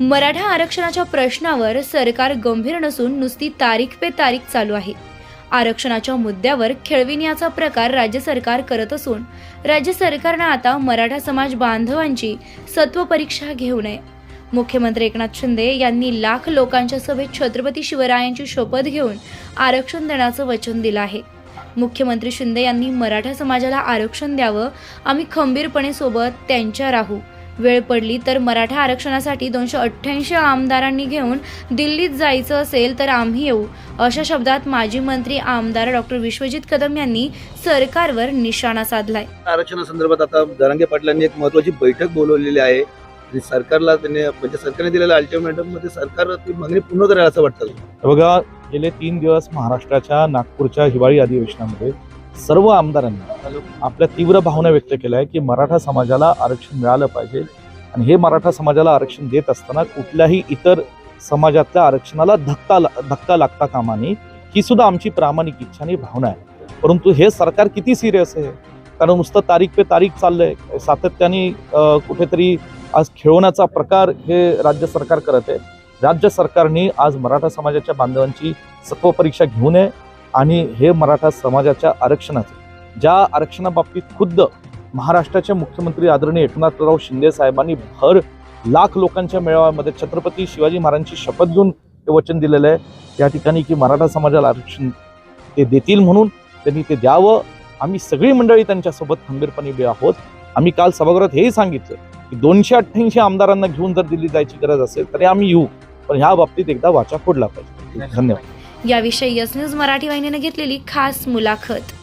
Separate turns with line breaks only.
मराठा आरक्षणाच्या प्रश्नावर सरकार गंभीर नसून नुसती तारीख पे तारीख चालू आहे. आरक्षणाच्या मुद्द्यावर खेळविण्याचा प्रकार राज्य सरकार करत असून राज्य सरकारनं आता मराठा समाज बांधवांची सत्व परीक्षा घेऊ नये. मुख्यमंत्री एकनाथ शिंदे यांनी लाख लोकांच्या सभेत छत्रपती शिवरायांची शपथ घेऊन आरक्षण देण्याचं वचन दिलं आहे. मुख्यमंत्री शिंदे यांनी मराठा समाजाला आरक्षण द्यावं आम्ही खंबीरपणे सोबत त्यांच्या राहू. वेळ पडली तर मराठा आरक्षणासाठी दोनशे अठ्ठ्याऐंशी आमदारांनी घेऊन दिल्लीत जायचं असेल तर आम्ही येऊ. अशा शब्दात माजी मंत्री आमदार डॉक्टर विश्वजित कदम यांनी सरकारवर निशाणा साधलाय.
आरक्षणासंदर्भात आता जरांगे पाटलांनी एक महत्वाची बैठक बोलवलेली आहे. आणि सरकारला त्यांनी म्हणजे सरकारने दिलेल्या अल्टिमेटममध्ये सरकार ती मागणी पूर्ण करेल असं वाटतं.
बघा गेले तीन दिवस महाराष्ट्राच्या नागपूरच्या हिवाळी अधिवेशनामध्ये सर्व आमदारांनी आपल्या तीव्र भावना व्यक्त केल्या आहे की मराठा समाजाला आरक्षण मिळालं पाहिजे. आणि हे मराठा समाजाला आरक्षण देत असताना कुठल्याही इतर समाजातल्या आरक्षणाला धक्का धक्का लागता कामा नये. ही सुद्धा आमची प्रामाणिक इच्छा आणि भावना आहे. परंतु हे सरकार किती सिरियस आहे? कारण नुसतं तारीख पे तारीख चाललंय. सातत्याने कुठेतरी आज खेळवण्याचा प्रकार हे राज्य सरकार करत आहे. राज्य सरकारने आज मराठा समाजाच्या बांधवांची सत्व परीक्षा घेऊ नये. आणि हे मराठा समाजाच्या आरक्षणाचं. ज्या आरक्षणाबाबतीत खुद्द महाराष्ट्राचे मुख्यमंत्री आदरणीय एकनाथराव शिंदे साहेबांनी भर लाख लोकांच्या मेळाव्यामध्ये छत्रपती शिवाजी महाराजांची शपथ घेऊन हे वचन दिलेलं आहे. या ठिकाणी की मराठा समाजाला आरक्षण ते देतील म्हणून त्यांनी ते द्यावं. आम्ही सगळी मंडळी त्यांच्यासोबत खंबीरपणे उभे आहोत. आम्ही काल सभागृहात हेही सांगितलं की दोनशे अठ्ठ्याऐंशी आमदारांना घेऊन जर दिल्ली जायची गरज असेल तरी आम्ही येऊ. पण ह्या बाबतीत एकदा वाचा फोडला पाहिजे. धन्यवाद.
याविषयी यस न्यूज मराठी वाहिनीने घेतलेली खास मुलाखत.